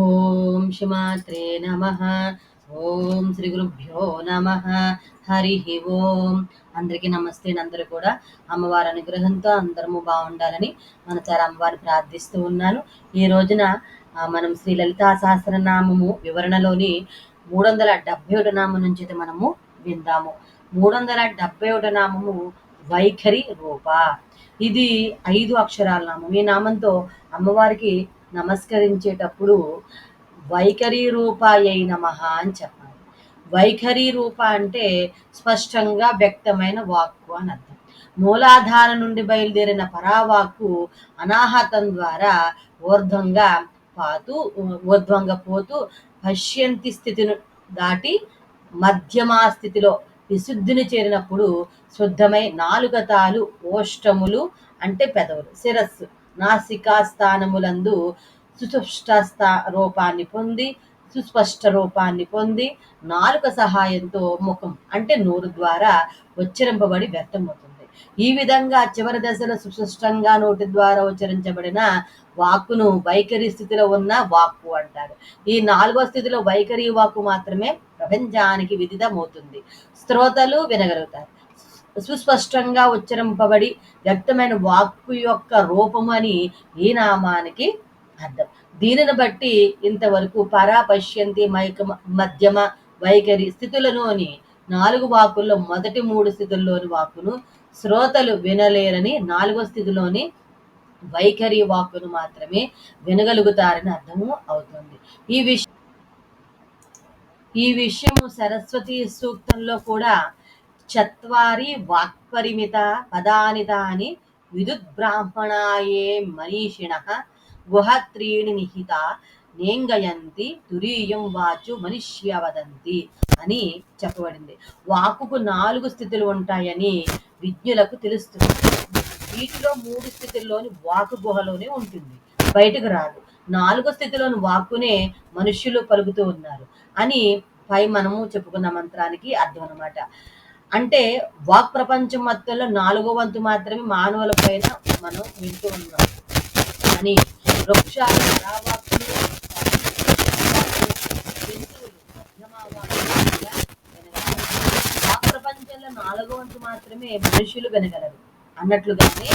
ఓం శ్రీమాత్రే నమ. ఓం శ్రీ గురుభ్యో నమ. హరి ఓం. అందరికీ నమస్తే. అందరూ కూడా అమ్మవారి అనుగ్రహంతో అందరము బాగుండాలని మన చాలా అమ్మవారిని ప్రార్థిస్తూ ఉన్నాను. ఈ రోజున మనం శ్రీ లలితా సహస్రనామము వివరణలోని మూడు వందల డెబ్బై ఒకటి నామం నుంచి మనము విందాము. మూడు వందల డెబ్బై ఒకటి నామము వైఖరి రూప. ఇది ఐదు అక్షరాల నామం. ఈ నామంతో అమ్మవారికి నమస్కరించేటప్పుడు వైఖరి రూపాయ నమః అని చెప్పాలి. వైఖరి రూప అంటే స్పష్టంగా వ్యక్తమైన వాక్కు అని అర్థం. మూలాధార నుండి బయలుదేరిన పరావాక్కు అనాహతం ద్వారా ఊర్ధ్వంగా పాతూ ఊర్ధ్వంగా పోతూ పశ్యంతి స్థితిని దాటి మధ్యమా స్థితిలో విశుద్ధిని చేరినప్పుడు శుద్ధమై నాలుగతాలు ఓష్టములు అంటే పెదవులు శిరస్సు నాసికా స్థానములందు సుస్పష్ట రూపాన్ని పొంది సుస్పష్ట రూపాన్ని పొంది నాలుక సహాయంతో ముఖం అంటే నోరు ద్వారా ఉచ్చరింపబడి వ్యక్తమవుతుంది ఈ విధంగా చివరి దశలో సుస్పష్టంగా నోటి ద్వారా ఉచ్చరించబడిన వాక్కును వైఖరి స్థితిలో ఉన్న వాక్కు అంటారు. ఈ నాలుగో స్థితిలో వైఖరి వాక్కు మాత్రమే ప్రపంచానికి విదితమవుతుంది. శ్రోతలు వినగలుగుతారు. సుస్పష్టంగా ఉచ్చరింపబడి వ్యక్తమైన వాక్కు యొక్క రూపము అని ఈ నామానికి అర్థం. దీనిని బట్టి ఇంతవరకు పరాపశ్యంతి మైక మధ్యమ వైఖరి స్థితులలోని నాలుగు వాకుల్లో మొదటి మూడు స్థితుల్లోని వాక్కును శ్రోతలు వినలేరని నాలుగో స్థితిలోని వైఖరి వాక్కును మాత్రమే వినగలుగుతారని అర్థము అవుతుంది. ఈ విషయం ఈ విషయము సరస్వతి సూక్తంలో కూడా చత్వారి వాక్పరిమిత పదానిత అని విదుద్బ్రాహ్మణాయే మనీషిణ గుహత్రీణి నిహిత నేంగయంతి తురీయం వాచు మనిష్య వదంతి అని చెప్పబడింది. వాకుకు నాలుగు స్థితులు ఉంటాయని విజ్ఞులకు తెలుస్తుంది. వీటిలో మూడు స్థితుల్లోని వాకు గుహలోనే ఉంటుంది. బయటకు రాదు. నాలుగు స్థితిలోని వాక్కునే మనుష్యులు పలుకుతూ ఉన్నారు అని పై మనము చెప్పుకున్న మంత్రానికి అర్థం అనమాట అంటే వాక్ ప్రపంచం మొత్తంలో నాలుగో వంతు మాత్రమే మానవుల పైన మనం వింటూ ఉన్నాం. కానీ వృక్షాలు ప్రపంచంలో నాలుగో వంతు మాత్రమే మనుషులు వినగలరు. అన్నట్లుగానే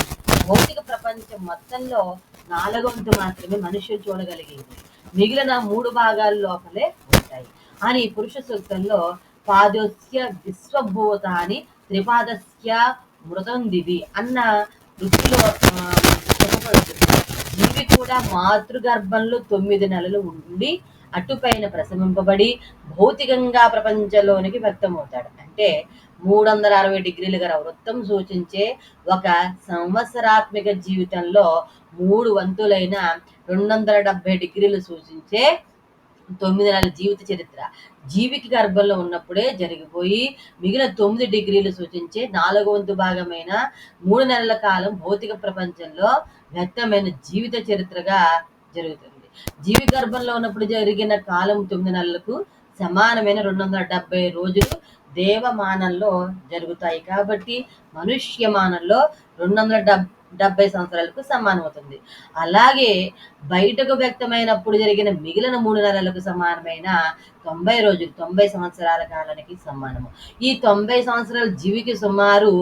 భౌతిక ప్రపంచం మొత్తంలో నాలుగో వంతు మాత్రమే మనుషులు చూడగలిగేది. మిగిలిన మూడు భాగాల లోపలే ఉంటాయి. అని పురుష సూక్తంలో పాదస్య విశ్వభూత అని త్రిపాదస్య మృతం దివి అన్న వృత్తిలో జీవి కూడా మాతృగర్భంలో తొమ్మిది నెలలు ఉండి అటుపైన ప్రసవింపబడి భౌతికంగా ప్రపంచంలోనికి వ్యక్తమవుతాడు. అంటే మూడు వందల అరవై డిగ్రీలుగా వృత్తం సూచించే ఒక సంవత్సరాత్మిక జీవితంలో మూడు వంతులైన రెండు వందల డెబ్బై డిగ్రీలు సూచించే తొమ్మిది నెలల జీవిత చరిత్ర. జీవికి గర్భంలో ఉన్నప్పుడే జరిగిపోయి మిగిలిన తొమ్మిది డిగ్రీలు సూచించే నాలుగు వంతు భాగమైన మూడు నెలల కాలం భౌతిక ప్రపంచంలో వ్యక్తమైన జీవిత చరిత్రగా జరుగుతుంది. జీవి గర్భంలో ఉన్నప్పుడు జరిగిన కాలం తొమ్మిది నెలలకు సమానమైన రెండు వందల డెబ్బై రోజులు దేవమానంలో జరుగుతాయి. కాబట్టి మనుష్యమానంలో రెండు వందల డెబ్బై డెబ్బై సంవత్సరాలకు సమానమవుతుంది అలాగే బయటకు వ్యక్తమైనప్పుడు జరిగిన మిగిలిన మూడు నెలలకు సమానమైన తొంభై రోజులు తొంభై సంవత్సరాల కాలానికి సమానము. ఈ తొంభై సంవత్సరాల జీవికి సుమారు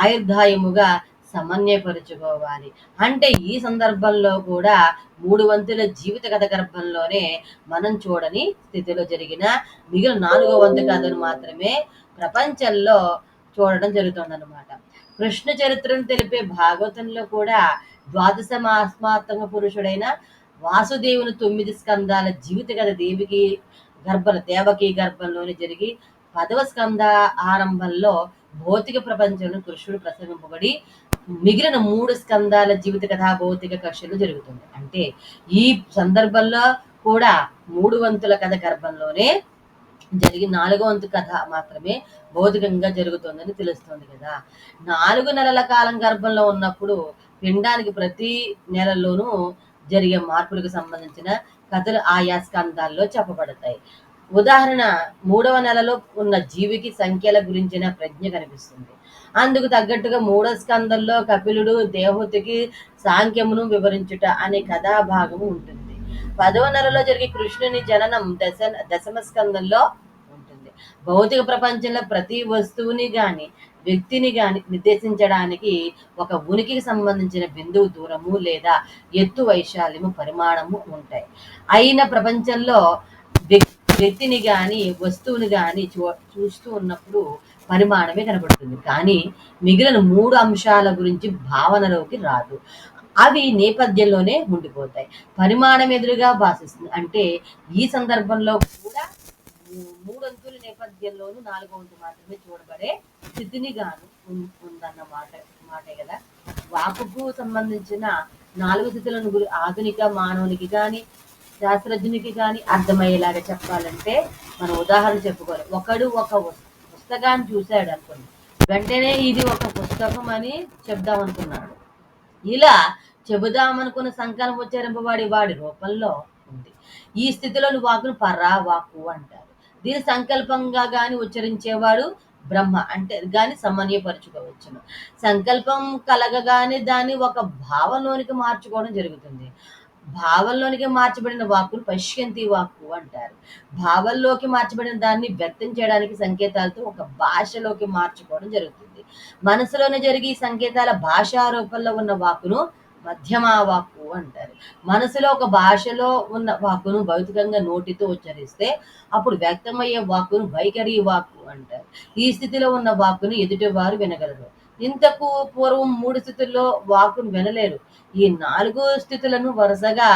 ఆయుర్దాయముగా సమన్వయపరుచుకోవాలి. అంటే ఈ సందర్భంలో కూడా మూడు వంతుల జీవిత కథ గర్భంలోనే మనం చూడని స్థితిలో జరిగిన మిగిలిన నాలుగో వంతు కథను మాత్రమే ప్రపంచంలో చూడడం జరుగుతుందన్నమాట. కృష్ణ చరిత్రను తెలిపే భాగవతంలో కూడా ద్వాదశ మాస్మాత్మ పురుషుడైన వాసుదేవుని తొమ్మిది స్కందాల జీవిత కథ దేవికి గర్భల దేవకి గర్భంలోని జరిగి పదవ స్కంద ఆరంభంలో భౌతిక ప్రపంచంలో కృష్ణుడు ప్రసంగింపబడి మిగిలిన మూడు స్కందాల జీవిత కథ భౌతిక కక్షలు జరుగుతుంది. అంటే ఈ సందర్భంలో కూడా మూడు వంతుల కథ గర్భంలోనే జరిగి నాలుగో వంతు కథ మాత్రమే భౌతికంగా జరుగుతుందని తెలుస్తుంది కదా. నాలుగు నెలల కాలం గర్భంలో ఉన్నప్పుడు పిండానికి ప్రతి నెలలోనూ జరిగే మార్పులకు సంబంధించిన కథలు ఆయా స్కంధాల్లో చెప్పబడతాయి. ఉదాహరణ మూడవ నెలలో ఉన్న జీవికి సంఖ్యల గురించిన ప్రజ్ఞ కనిపిస్తుంది. అందుకు తగ్గట్టుగా మూడో స్కందంలో కపిలుడు దేవహుతికి సాంఖ్యమును వివరించుట అనే కథాభాగము ఉంటుంది. పదవ నెలలో జరిగే కృష్ణుని జననం దశ దశమ స్కందంలో ఉంటుంది. భౌతిక ప్రపంచంలో ప్రతి వస్తువుని కానీ వ్యక్తిని గాని నిర్దేశించడానికి ఒక ఉనికికి సంబంధించిన బిందువు దూరము లేదా ఎత్తు వైశాల్యము పరిమాణము ఉంటాయి. అయిన ప్రపంచంలో వ్యక్తిని కానీ వస్తువుని కానీ చూ చూస్తూ ఉన్నప్పుడు పరిమాణమే కనబడుతుంది. కానీ మిగిలిన మూడు అంశాల గురించి భావనలోకి రాదు. అవి నేపథ్యంలోనే ఉండిపోతాయి. పరిమాణం ఎదురుగా భాషిస్తుంది. అంటే ఈ సందర్భంలో కూడా మూడంతుల మూడొంతుల నేపథ్యంలోనూ నాలుగో వంతు మాత్రమే చూడబడే స్థితిని గాను ఉం- ఉందన్న మాట మాటే కదా. వాకుకు సంబంధించిన నాలుగు స్థితులను గురి ఆధునిక మానవునికి కానీ శాస్త్రజ్ఞునికి కానీ అర్థమయ్యేలాగా చెప్పాలంటే మనం ఉదాహరణ చెప్పుకోవాలి. ఒకడు ఒక పుస్తకాన్ని చూశాడు అనుకోండి. వెంటనే ఇది ఒక పుస్తకం అని చెప్దాం అనుకున్నాడు. ఇలా చెబుదామనుకున్న సంకల్పం ఉచ్చరింపబడి వాడి రూపంలో ఉంది. ఈ స్థితిలోని వాకును పరా వాకు అంటారు. దీని సంకల్పంగా గాని ఉచ్చరించేవాడు బ్రహ్మ అంటే గాని సమన్వయపరచుకోవచ్చును. సంకల్పం కలగగానే దాన్ని ఒక భావంలోనికి మార్చుకోవడం జరుగుతుంది. భావంలోనికి మార్చబడిన వాక్కును పశ్యంతి వాక్కు అంటారు. భావంలోకి మార్చబడిన దాన్ని వ్యక్తం చేయడానికి సంకేతాలతో ఒక భాషలోకి మార్చుకోవడం జరుగుతుంది. మనసులోనే జరిగే ఈ సంకేతాల భాషా రూపంలో ఉన్న వాక్కును మధ్యమా వాక్కు అంటారు. మనసులో ఒక భాషలో ఉన్న వాక్కును భౌతికంగా నోటితో ఉచ్చరిస్తే అప్పుడు వ్యక్తమయ్యే వాక్కును వైఖరి వాక్కు అంటారు. ఈ స్థితిలో ఉన్న వాక్కును ఎదుటివారు వినగలరు. ఇంతకు పూర్వం మూడు స్థితుల్లో వాక్కును వినలేరు. ఈ నాలుగు స్థితులను వరుసగా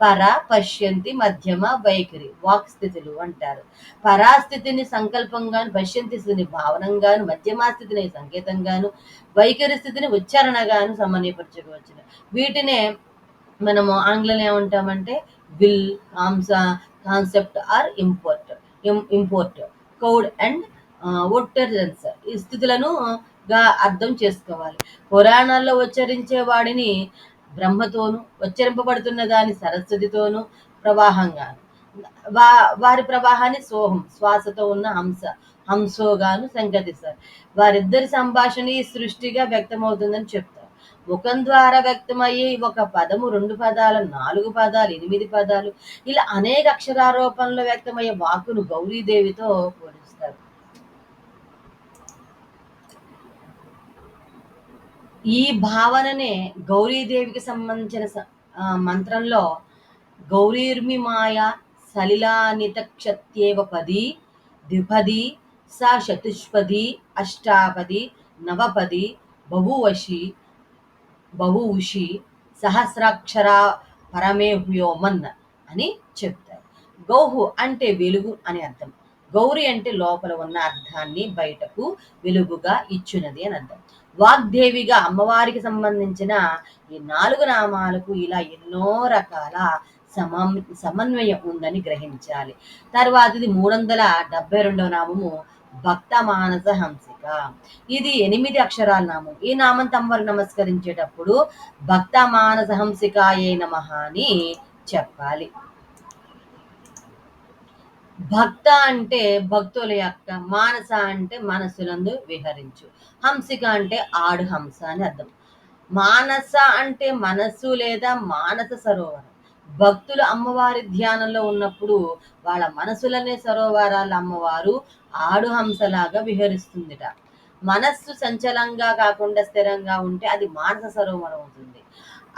పర పశ్యంతి మధ్యమ వైఖరి వాక్ స్థితులు అంటారు. పరాస్థితిని సంకల్పంగాను పశ్యంతి స్థితిని భావనంగాను మధ్యమా స్థితిని సంకేతంగాను వైఖరి స్థితిని ఉచ్చారణగాను సమన్వయపరచుకోవచ్చు వీటినే మనము ఆంగ్లంలో ఏమంటామంటే will కాంస concept are import. Import could and ఒట్టర్జన్స్ ఈ స్థితులను గా అర్థం చేసుకోవాలి. పురాణాల్లో ఉచ్చరించే వాడిని బ్రహ్మతోను ఉచ్చరింపబడుతున్న దాని సరస్వతితోను ప్రవాహంగాను వా వారి ప్రవాహాన్ని సోహం శ్వాసతో ఉన్న హంస హంసోగాను సంగతిస్తారు వారిద్దరి సంభాషణ ఈ సృష్టిగా వ్యక్తమవుతుందని చెప్తారు. ముఖం ద్వారా వ్యక్తమయ్యే ఒక పదము రెండు పదాలు నాలుగు పదాలు ఎనిమిది పదాలు ఇలా అనేక అక్షరారోపణలో వ్యక్తమయ్యే వాక్కును గౌరీదేవితో పోలిస్తారు ఈ భావననే గౌరీదేవికి సంబంధించిన మంత్రంలో గౌరీర్మి మాయ సలిలానితక్షత్యేవ పది ద్విపది సా చతుష్పది అష్టాపది నవపది బహువశి బహువుషి సహస్రాక్షర పరమే హ్యోమన్ అని చెప్తారు. గౌహు అంటే వెలుగు అని అర్థం. గౌరి అంటే లోపల ఉన్న అర్థాన్ని బయటకు వెలుగుగా ఇచ్చునది అని అర్థం. వాగ్దేవిగా అమ్మవారికి సంబంధించిన ఈ నాలుగు నామాలకు ఇలా ఎన్నో రకాల సమం సమన్వయం ఉందని గ్రహించాలి. తర్వాతది మూడు వందల డెబ్బై రెండవ నామము భక్త మానస హంసిక. ఇది ఎనిమిది అక్షరాల నామం. ఈ నామం తమ్మవారికి నమస్కరించేటప్పుడు భక్త మానస హంసికాయే నమ అని చెప్పాలి. భక్త అంటే భక్తుల యొక్క మానస అంటే మనసులందు విహరించు. హంసిక అంటే ఆడు హంస అని అర్థం. మానస అంటే మనస్సు లేదా మానస సరోవరం. భక్తులు అమ్మవారి ధ్యానంలో ఉన్నప్పుడు వాళ్ళ మనసులనే సరోవరాల అమ్మవారు ఆడు హంసలాగా విహరిస్తుందిట. మనస్సు సంచలంగా కాకుండా స్థిరంగా ఉంటే అది మానస సరోవరం అవుతుంది.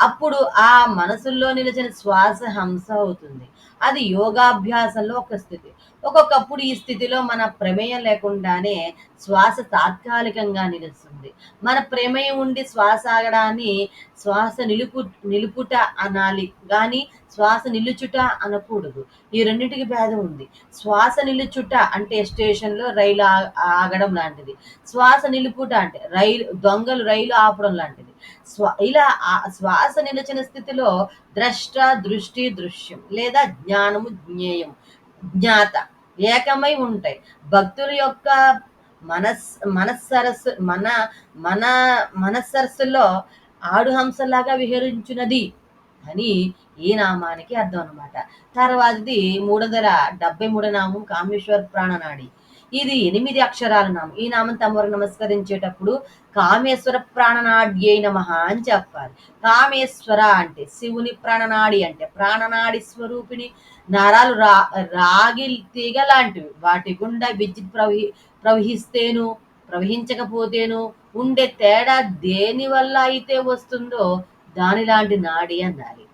అప్పుడు ఆ మనసుల్లో నిలిచిన శ్వాస హంస అవుతుంది. అది యోగాభ్యాసంలో ఒక స్థితి. ఒక్కొక్కప్పుడు ఈ స్థితిలో మన ప్రమేయం లేకుండానే శ్వాస తాత్కాలికంగా నిలుస్తుంది. మన ప్రమేయం ఉండి శ్వాస ఆగడాన్ని శ్వాస నిలుపు నిలుపుట అనాలి. కానీ శ్వాస నిలుచుట అనకూడదు. ఈ రెండింటికి భేదం ఉంది. శ్వాస నిలుచుట అంటే స్టేషన్లో రైలు ఆ- ఆగడం లాంటిది. శ్వాస నిలుపుట అంటే రైలు దొంగలు రైలు ఆపడం లాంటిది. స్వ ఇలా ఆ శ్వాస నిలిచిన స్థితిలో ద్రష్ట దృష్టి దృశ్యం లేదా జ్ఞానము జ్ఞేయం జ్ఞాత ఏకమై ఉంటాయి. భక్తుల యొక్క మనస్ మనస్సరస్సు మన మన మనస్సరస్సులో ఆడు హంసలాగా విహరించున్నది అని ఈ నామానికి అర్థం అనమాట తర్వాతది మూడు డెబ్బై మూడు నామం కామేశ్వర ప్రాణనాడి ఇది ఎనిమిది అక్షరాల నామం. ఈ నామం తమరు నమస్కరించేటప్పుడు కామేశ్వర ప్రాణనాడ్యై నమ అని చెప్పాలి. కామేశ్వర అంటే శివుని ప్రాణనాడి అంటే ప్రాణనాడి స్వరూపిణి. నరాలు రా రాగి తీగ లాంటివి. వాటి గుండా విద్యుత్ ప్రవహి ప్రవహిస్తేను ప్రవహించకపోతేను ఉండే తేడా దేని వల్ల అయితే వస్తుందో దానిలాంటి నాడి అనాలి.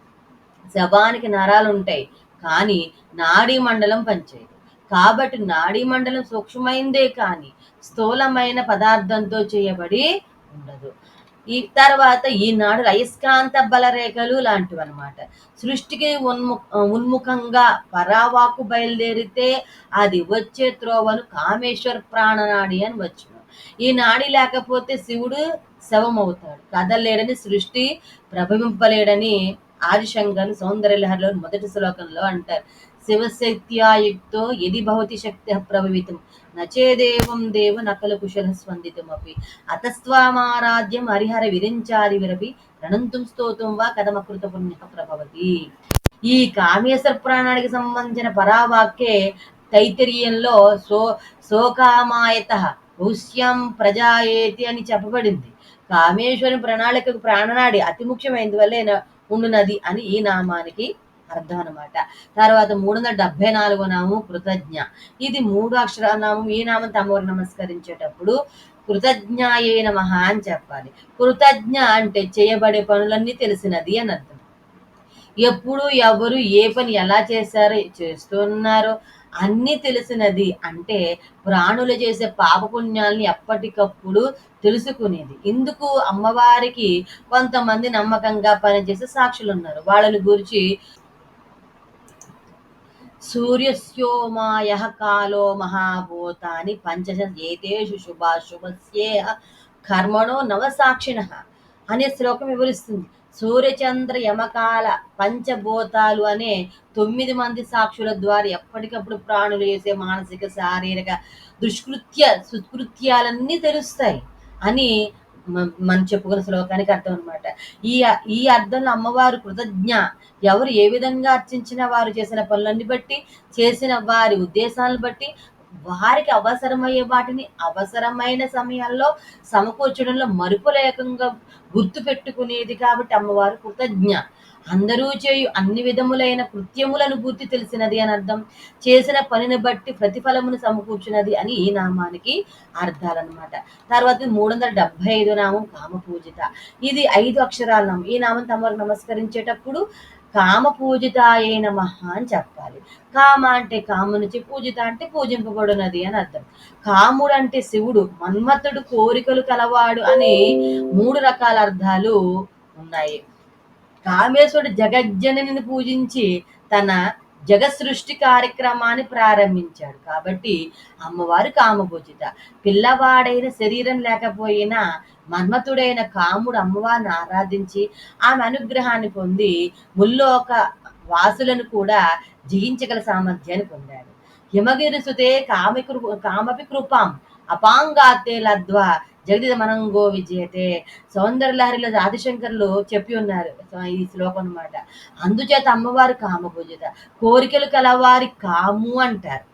శవానికి నరాలు ఉంటాయి కానీ నాడీ మండలం పనిచేయదు కాబట్టి నాడీ మండలం సూక్ష్మమైందే కానీ స్థూలమైన పదార్థంతో చేయబడి ఉండదు. ఈ తర్వాత ఈనాడు అయస్కాంత బలరేఖలు లాంటివి అనమాట సృష్టికి ఉన్ము ఉన్ముఖంగా పరావాకు బయలుదేరితే అది వచ్చే త్రోవను కామేశ్వర ప్రాణనాడి అని వచ్చును. ఈ నాడి లేకపోతే శివుడు శవమవుతాడు. కదలేడని సృష్టి ప్రభవింపలేడని ఆదిశంకర్ సౌందర్యలహరిలో మొదటి శ్లోకంలో అంటారు. శివశక్త్యాయుక్తో ఎది భవతి శక్తి ప్రభవితం నచేదేవం దేవ నకల కుశల స్పందితమపి. అతస్వామారాధ్యం హరిహర విరించాది విరపి రణంతుం స్తోతం వా కథమకృత పుణ్య ప్రభవతి. ఈ కామేశ్వర పురాణానికి సంబంధించిన పరావాక్యే తైతరీయంలో సో శోకామాయత భూష్యం ప్రజాయేతి అని చెప్పబడింది. కామేశ్వరుని ప్రణాళికకు ప్రాణనాడి అతి ముఖ్యమైనది వల్లే న- ఉండునది అని ఈ నామానికి అర్థం అనమాట తర్వాత మూడు వందల డెబ్బై నాలుగో నామం కృతజ్ఞ. ఇది మూడు అక్షరాల నామం ఈ నామం తమవారు నమస్కరించేటప్పుడు కృతజ్ఞాయే మహా అని చెప్పాలి. కృతజ్ఞ అంటే చేయబడే పనులన్నీ తెలిసినది అని అర్థం. ఎప్పుడు ఎవరు ఏ పని ఎలా చేశారో చేస్తున్నారో అన్ని తెలిసినది అంటే ప్రాణులు చేసే పాపపుణ్యాలని ఎప్పటికప్పుడు తెలుసుకునేది. ఇందుకు అమ్మవారికి కొంతమంది నమ్మకంగా పనిచేసే సాక్షులు ఉన్నారు వాళ్ళని గురించి సూర్యస్యోమాయ కాలో మహాభూతాని పంచశ ఏతేషు శుభాశుభస్యేహ కర్మణో నవసాక్షిణ అనే శ్లోకం వివరిస్తుంది. సూర్యచంద్ర యమకాల పంచభూతాలు అనే తొమ్మిది మంది సాక్షుల ద్వారా ఎప్పటికప్పుడు ప్రాణులు చేసే మానసిక శారీరక దుష్కృత్య సుకృత్యాలన్నీ తెలుస్తాయి అని మనం చెప్పుకున్న శ్లోకానికి అర్థం అనమాట ఈ ఈ అర్థంలో అమ్మవారు కృతజ్ఞ. ఎవరు ఏ విధంగా అర్చించిన వారు చేసిన పనులన్నీ బట్టి చేసిన వారి ఉద్దేశాలను బట్టి వారికి అవసరమయ్యే వాటిని అవసరమైన సమయాల్లో సమకూర్చడంలో మరుపులేకంగా గుర్తు పెట్టుకునేది కాబట్టి అమ్మవారు కృతజ్ఞ. అందరూ చేయు అన్ని విధములైన కృత్యములను గుర్తి తెలిసినది అని అర్థం. చేసిన పనిని బట్టి ప్రతిఫలమును సమకూర్చున్నది అని ఈ నామానికి అర్థాలన్నమాట. తర్వాత మూడు వందల డెబ్బై ఐదు నామం కామ పూజిత ఇది ఐదు అక్షరాల నామం. ఈ నామం తమరు నమస్కరించేటప్పుడు కామ పూజితాయే మహా అని చెప్పాలి. కామ అంటే కామునిచి పూజిత అంటే పూజింపబడినది అని అర్థం. కాముడు అంటే శివుడు మన్మథుడు కోరికలు కలవాడు అని మూడు రకాల అర్థాలు ఉన్నాయి. కామేశ్వరుడు జగజ్జనని పూజించి తన జగ సృష్టి కార్యక్రమాన్ని ప్రారంభించాడు. కాబట్టి అమ్మవారు కామపూజిత. పిల్లవాడైన శరీరం లేకపోయినా మన్మతుడైన కాముడు అమ్మవారిని ఆరాధించి ఆమె అనుగ్రహాన్ని పొంది ముల్లోక వాసులను కూడా జయించగల సామర్థ్యాన్ని పొందాడు. హిమగిరి సుతే కామి కృ కామపి కృపాం అపాంగాతే లద్వా జగదిద మనంగో విజయతే. సౌందర్యలహరిలో ఆదిశంకర్లు చెప్పి ఉన్నారు ఈ శ్లోకం అన్నమాట. అందుచేత అమ్మవారు కామపూజిత కోరికలు కలవారి కాము అంటారు.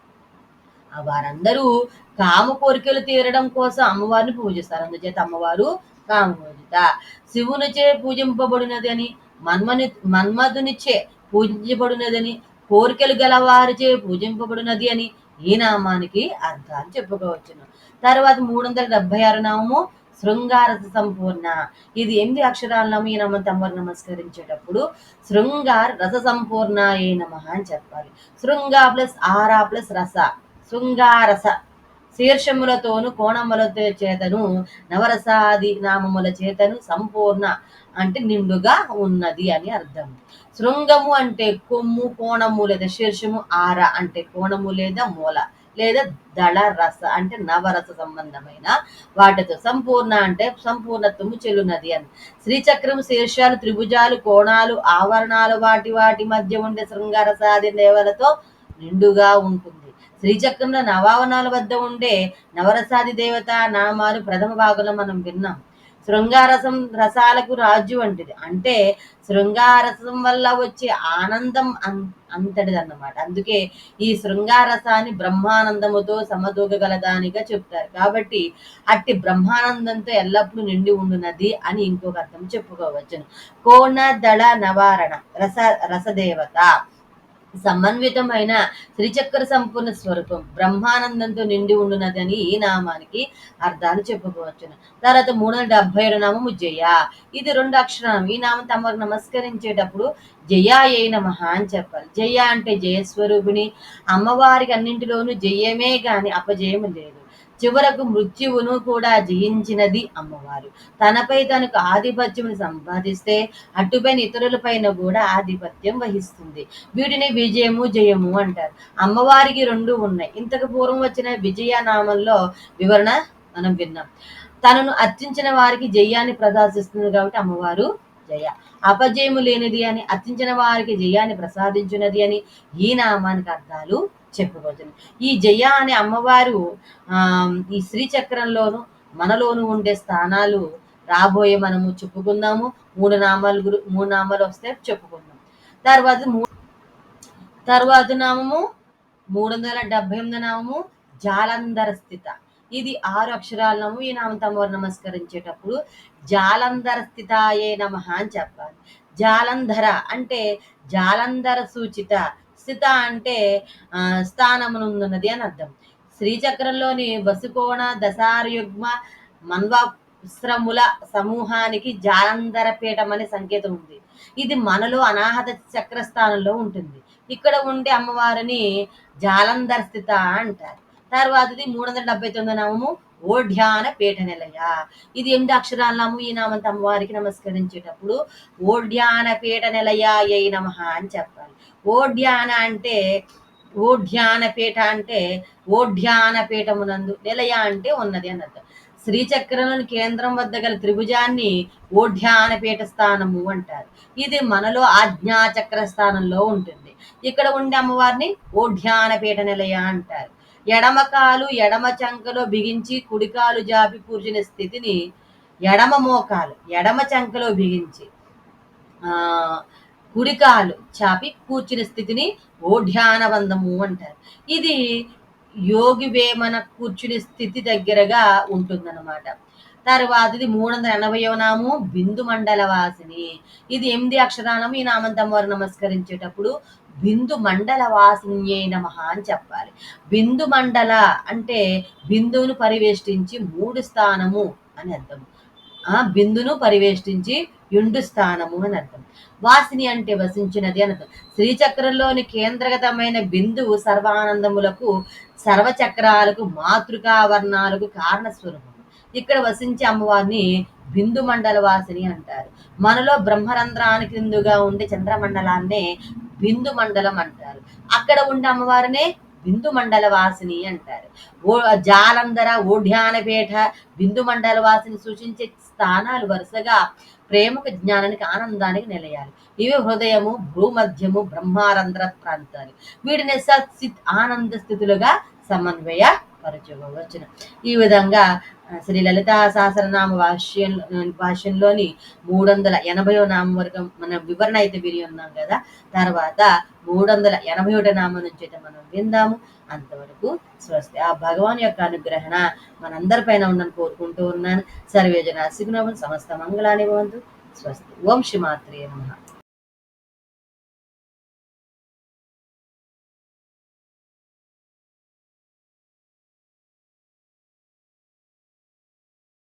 వారందరూ కామ కోరికలు తీరడం కోసం అమ్మవారిని పూజిస్తారు. అందుచేత అమ్మవారు కామ పూజిత శివునిచే పూజింపబడినది అని మన్మని మన్మధునిచే పూజించబడినదని కోరికలు గలవారిచే పూజింపబడినది అని ఈ నామానికి అర్థాలు చెప్పుకోవచ్చును. తర్వాత మూడు వందల డెబ్బై ఆరు నామము శృంగారత సంపూర్ణ. ఇది ఎనిమిది అక్షరాల నామం ఈ నామం తమ్మరు నమస్కరించేటప్పుడు శృంగార రస సంపూర్ణ ఏ నమ అని చెప్పాలి. శృంగా ప్లస్ ఆరా ప్లస్ రస. శృంగారస. శీర్షములతోను కోణములతో చేతను నవరసాది నామముల చేతను సంపూర్ణ అంటే నిండుగా ఉన్నది అని అర్థం. శృంగము అంటే కొమ్ము కోణము లేదా శీర్షము ఆర అంటే కోణము లేదా మూల లేదా దళ రస అంటే నవరస సంబంధమైన వాటితో సంపూర్ణ అంటే సంపూర్ణత్వము చెల్లునది అని. శ్రీచక్రం శీర్షాలు త్రిభుజాలు కోణాలు ఆవరణాలు వాటి వాటి మధ్య ఉండే శృంగారసాది దేవలతో నిండుగా ఉంటుంది శ్రీచక్రంలో నవావనాల వద్ద ఉండే నవరసాది దేవత నామాలు ప్రథమ భాగంలో మనం విన్నాం. శృంగారసం రసాలకు రాజు వంటిది. అంటే శృంగారసం వల్ల వచ్చే ఆనందం అంతటిది అన్నమాట అందుకే ఈ శృంగారసాన్ని బ్రహ్మానందముతో సమతూగగలదానిగా చెప్తారు. కాబట్టి అట్టి బ్రహ్మానందంతో ఎల్లప్పుడూ నిండి ఉండునది అని ఇంకొక అర్థం చెప్పుకోవచ్చును. కోణ దళ నవారణ రస రసదేవత. సమన్వితమైన శ్రీచక్ర సంపూర్ణ స్వరూపం బ్రహ్మానందంతో నిండి ఉండునదని ఈ నామానికి అర్థాలు చెప్పుకోవచ్చును తర్వాత మూడు వందల డెబ్బై ఏడు నామము జయ. ఇది రెండు అక్షరం ఈ నామం తమకు నమస్కరించేటప్పుడు జయ ఏ నమ అని చెప్పాలి. జయ అంటే జయస్వరూపిణి. అమ్మవారికి అన్నింటిలోనూ జయమే గాని అపజయము లేదు. చివరకు మృత్యువును కూడా జయించినది అమ్మవారు. తనపై తనకు ఆధిపత్యం సంపాదిస్తే అటుపైన ఇతరులపైన కూడా ఆధిపత్యం వహిస్తుంది. వీటిని విజయము జయము అంటారు. అమ్మవారికి రెండు ఉన్నాయి. ఇంతకు పూర్వం వచ్చిన విజయనామంలో వివరణ మనం విన్నాం. తనను అర్చించిన వారికి జయాన్ని ప్రదర్శిస్తుంది కాబట్టి అమ్మవారు జయ. అపజయము లేనిది అని అర్చించిన వారికి జయాన్ని ప్రసాదించినది అని ఈ నామానికి అర్థాలు చెప్పుకోవచ్చు ఈ జయ అనే అమ్మవారు ఈ శ్రీచక్రంలోను మనలోను ఉండే స్థానాలు రాబోయే మనము చెప్పుకుందాము. మూడు నామాలు గురు మూడు నామాలు వస్తే చెప్పుకుందాం. తర్వాత తర్వాత నామము మూడు వందల డెబ్బై ఎనిమిది నామము జాలంధర స్థిత. ఇది ఆరు అక్షరాల నామం ఈ నామతమ్మవారు నమస్కరించేటప్పుడు జాలంధర స్థితాయే నమ అని చెప్పాలి. జాలంధర అంటే జాలంధర సూచిత స్థిత అంటే స్థానమునున్నది అని అర్థం. శ్రీచక్రంలోని వసుకోణ దశారయుగ్మ మన్వస్రముల సమూహానికి జాలంధర పీఠం అనే సంకేతం ఉంది. ఇది మనలో అనాహత చక్రస్థానంలో ఉంటుంది. ఇక్కడ ఉండే అమ్మవారిని జాలంధర స్థిత అంటారు. తర్వాతది మూడు వందల డెబ్బై తొమ్మిది నామము ఓఢ్యాన పీఠ నిలయ ఇది ఎనిమిది అక్షరాల ఈ నామంత అమ్మవారికి నమస్కరించేటప్పుడు ఓఢ్యాన పీఠ నిలయ ఏ నమ అని చెప్పాలి. ఓఢ్యాన అంటే ఓఢ్యాన పీఠ అంటే ఓఢ్యాన పీఠమునందు నిలయ అంటే ఉన్నది అన్నట్టు. శ్రీచక్రంలోని కేంద్రం వద్ద గల త్రిభుజాన్ని ఓఢ్యాన పీఠ స్థానము అంటారు. ఇది మనలో ఆజ్ఞాచక్ర స్థానంలో ఉంటుంది. ఇక్కడ ఉండే అమ్మవారిని ఓఢ్యాన పీఠ నిలయ అంటారు. ఎడమకాలు ఎడమ చంకలో బిగించి కుడికాలు జాపి కూర్చునే స్థితిని ఎడమ మోకాలు ఎడమ చంకలో బిగించి కుడికాలు చాపి కూర్చుని స్థితిని ఓఢ్యానబంధము అంటారు. ఇది యోగి వేమన కూర్చుని స్థితి దగ్గరగా ఉంటుందన్నమాట. తర్వాత ఇది మూడు వందల ఎనభైవ నాము బిందు మండల వాసిని. ఇది ఎనిమిది అక్షరానము ఈ నామంతం వారు నమస్కరించేటప్పుడు బిందు మండల వాసిన్యే నమ అని చెప్పాలి. బిందు మండల అంటే బిందువును పరివేష్టించి మూడు స్థానము అని అర్థం. ఆ బిందును పరివేష్టించి యుండు స్థానము అని అర్థం. వాసిని అంటే వసించినది అని అర్థం. శ్రీచక్రంలోని కేంద్రగతమైన బిందువు సర్వానందములకు సర్వచక్రాలకు మాతృకా వర్ణాలకు కారణస్వరూపం. ఇక్కడ వసించే అమ్మవారిని బిందు మండల వాసిని అంటారు. మనలో బ్రహ్మరంధ్రానికి క్రిందుగా ఉండే చంద్రమండలాన్నే బిందు మండలం అంటారు. అక్కడ ఉండే అమ్మవారినే బిందు మండల వాసిని అంటారు. ఓ జాలంధర ఓఢ్యానపేట బిందు మండల వాసిని సూచించే స్థానాలు వరుసగా ప్రేమకు జ్ఞానానికి ఆనందానికి నిలయాలి. ఇవి హృదయము భూమధ్యము బ్రహ్మారంధ్ర ప్రాంతాలు. వీటిని సత్ ఆనంద స్థితులుగా సమన్వయ పరచుకోవచ్చును ఈ విధంగా శ్రీ లలితా సహస్రనామ భాష్యం భాష్యంలోని మూడు వందల ఎనభై నామం వరకు మన వివరణ అయితే విని ఉన్నాం కదా. తర్వాత మూడు వందల ఎనభై ఒకటి నామం నుంచి అయితే మనం విందాము. అంతవరకు స్వస్తి. ఆ భగవాన్ యొక్క అనుగ్రహణ మనందరిపైన ఉండని కోరుకుంటూ ఉన్నాను. సర్వేజన సిగ్నవం సమస్త మంగళాన్ని భవంతు. స్వస్తి. ఓం శ్రీ మాత్రే నమ.